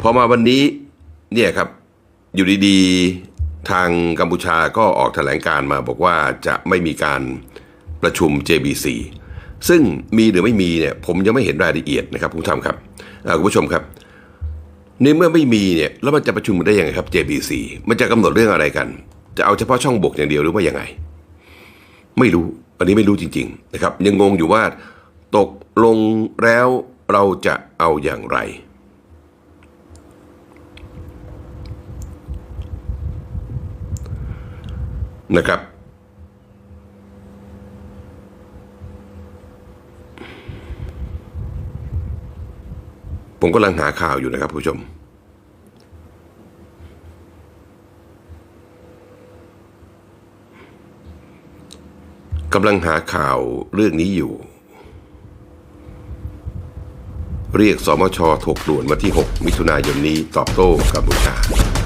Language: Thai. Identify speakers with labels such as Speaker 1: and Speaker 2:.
Speaker 1: พอมาวันนี้เนี่ยครับอยู่ดีๆทางกัมพูชาก็ออกแถลงการมาบอกว่าจะไม่มีการประชุม JBC ซึ่งมีหรือไม่มีเนี่ยผมยังไม่เห็นรายละเอียดนะครับคุณผู้ชมครับคุณผู้ชมครับในเมื่อไม่มีเนี่ยแล้วมันจะประชุมได้ยังไงครับ JBC มันจะกำหนดเรื่องอะไรกัน จะเอาเฉพาะช่องบกอย่างเดียวหรือว่ายังไง ไม่รู้อันนี้ไม่รู้จริง ๆ นะครับ ยังงงอยู่ว่าตกลงแล้วเราจะเอาอย่างไร นะครับ ผมกำลังหาข่าวอยู่นะครับผู้ชม กำลังหาข่าวเรื่องนี้อยู่ เรียกสมชถกด่วนมาที่ 6 มิถุนายนนี้ตอบโต้กัมพูชา